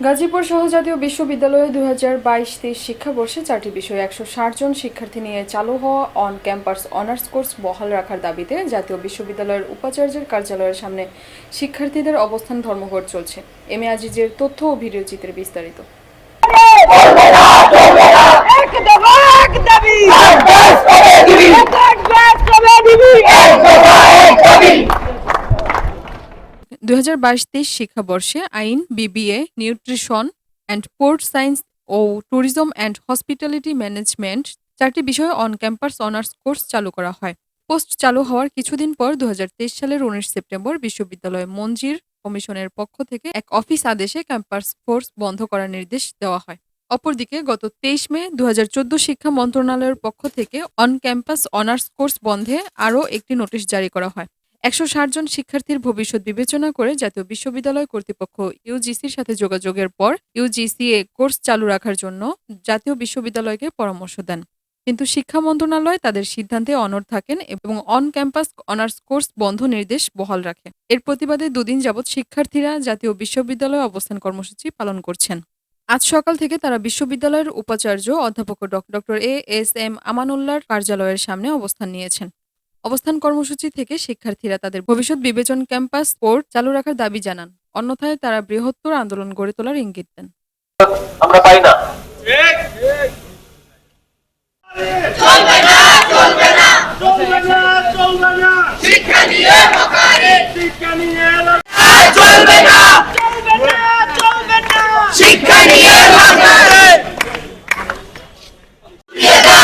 গাজীপুর সহজাতীয় বিশ্ববিদ্যালয়ে দু হাজার বাইশ তেইশ শিক্ষাবর্ষে চারটি বিষয়ে একশো ষাট জন শিক্ষার্থী নিয়ে চালু হওয়া অন ক্যাম্পাস অনার্স কোর্স বহাল রাখার দাবিতে জাতীয় বিশ্ববিদ্যালয়ের উপাচার্যের কার্যালয়ের সামনে শিক্ষার্থীদের অবস্থান ধর্মঘট চলছে। এম এ আজিজের তথ্য ও ভিডিও চিত্রে বিস্তারিত এক দফা এক দাবি এক ব্যাস কবে দিবি দু হাজার বাইশ তেইশ শিক্ষাবর্ষে আইন, BBA, nutrition and food science O tourism and hospitality management চারটি বিষয়ে অন ক্যাম্পাস অনার্স কোর্স চালু করা হয়। পোস্ট চালু হওয়ার কিছুদিন পর দু হাজার তেইশ সালের উনিশ সেপ্টেম্বর বিশ্ববিদ্যালয় মঞ্জির কমিশনের পক্ষ থেকে এক অফিস আদেশে ক্যাম্পাস ফোর্স বন্ধ করার নির্দেশ দেওয়া হয়। অপরদিকে গত তেইশ মে দু হাজার চোদ্দ শিক্ষা মন্ত্রণালয়ের পক্ষ থেকে অন ক্যাম্পাস অনার্স কোর্স বন্ধে আরও একটি নোটিশ জারি করা হয়। একশো ষাট জন শিক্ষার্থীর ভবিষ্যৎ বিবেচনা করে জাতীয় বিশ্ববিদ্যালয় কর্তৃপক্ষ ইউজিসির সাথে যোগাযোগের পর ইউজিসি এ কোর্স চালু রাখার জন্য জাতীয় বিশ্ববিদ্যালয়কে পরামর্শ দেন। কিন্তু শিক্ষা মন্ত্রণালয় তাদের সিদ্ধান্তে অনড় থাকেন এবং অন ক্যাম্পাস অনার্স কোর্স বন্ধ নির্দেশ বহাল রাখে। এর প্রতিবাদে দুদিন যাবৎ শিক্ষার্থীরা জাতীয় বিশ্ববিদ্যালয়ে অবস্থান কর্মসূচি পালন করছেন। আজ সকাল থেকে তারা বিশ্ববিদ্যালয়ের উপাচার্য অধ্যাপক ডক্টর এ এস এম আমানুল্লাহর কার্যালয়ের সামনে অবস্থান নিয়েছেন। অবস্থান কর্মসূচি থেকে শিক্ষার্থীরা তাদের ভবিষ্যৎ বিবেচন ক্যাম্পাস কোর্ট চালু রাখার দাবি জানান। অন্যথায় তারা বৃহত্তর আন্দোলন গড়ে তোলার ইঙ্গিত দেন।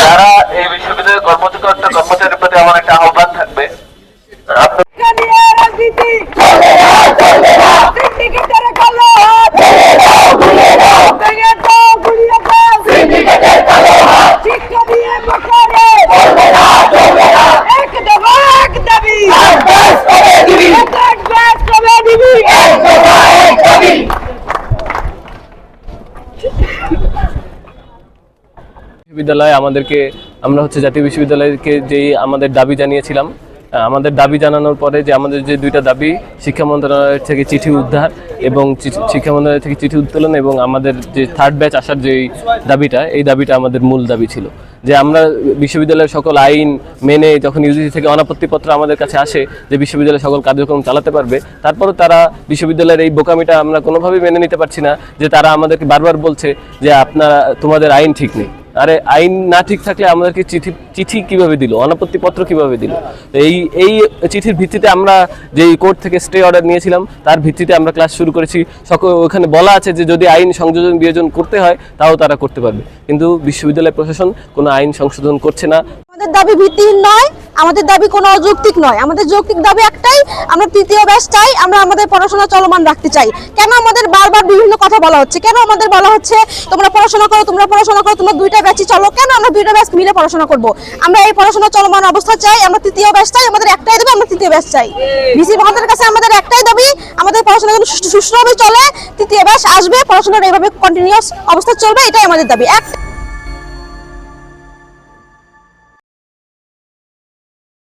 যারা এই বিশ্ববিদ্যালয়ের কর্মকর্তা আমার একটা আহ্বান থাকবে আপনার শিক্ষা বিশ্ববিদ্যালয় আমাদেরকে, আমরা হচ্ছে জাতীয় বিশ্ববিদ্যালয়কে যেই আমাদের দাবি জানিয়েছিলাম আমাদের দাবি জানানোর পরে যে আমাদের যে দুইটা দাবি, শিক্ষা মন্ত্রণালয়ের থেকে চিঠি উদ্ধার এবং শিক্ষা মন্ত্রণালয় থেকে চিঠি উত্তোলন এবং আমাদের যে থার্ড ব্যাচ আসার যে দাবিটা, এই দাবিটা আমাদের মূল দাবি ছিল। যে আমরা বিশ্ববিদ্যালয়ের সকল আইন মেনে যখন ইউজিসি থেকে অনাপত্তিপত্র আমাদের কাছে আসে যে বিশ্ববিদ্যালয় সকল কার্যক্রম চালাতে পারবে, তারপরও তারা বিশ্ববিদ্যালয়ের এই বোকামিটা আমরা কোনোভাবেই মেনে নিতে পারছি না, যে তারা আমাদেরকে বারবার বলছে যে আপনারা, তোমাদের আইন ঠিক নেই। আরে আইন না ঠিক থাকলে আমাদেরকে চিঠি চিঠি কীভাবে দিল? অনাপত্তি পত্র কীভাবে দিল? এই এই চিঠির ভিত্তিতে আমরা যেই কোর্ট থেকে স্টে অর্ডার নিয়েছিলাম, তার ভিত্তিতে আমরা ক্লাস শুরু করেছি। সকল ওখানে বলা আছে যে যদি আইন সংযোজন বিয়োজন করতে হয়, তাও তারা করতে পারবে। কিন্তু বিশ্ববিদ্যালয় প্রশাসন কোনো আইন সংশোধন করছে না। আমাদের দাবি ভিত্তিহীন নয়, আমাদের দাবি কোনো অযৌক্তিক নয়। আমাদের যৌক্তিক দাবি একটাই, আমরা তৃতীয় ব্যাচ চাই, আমরা আমাদের পড়াশোনা চলমান রাখতে চাই। কেন আমাদের বারবার বিভিন্ন কথা বলা হচ্ছে? কেন আমাদের বলা হচ্ছে, তোমরা পড়াশোনা করো, তোমরা পড়াশোনা করো, তোমরা দুইটা ব্যাচই চলো, কেন আমরা দুইটা ব্যাস মিলে পড়াশোনা করব? আমরা এই পড়াশোনা চলমান অবস্থা চাই, আমরা তৃতীয় ব্যাস চাই, আমাদের একটাই দাবি, আমরা তৃতীয় ব্যাস চাই। ভিসি মহাদের কাছে আমাদের একটাই দাবি, আমাদের পড়াশোনা যেন সুষ্ঠু- সুষ্ঠুভাবে চলে, তৃতীয় ব্যাস আসবে, পড়াশোনার এইভাবে কন্টিনিউয়াস অবস্থা চলবে, এটাই আমাদের দাবি। এক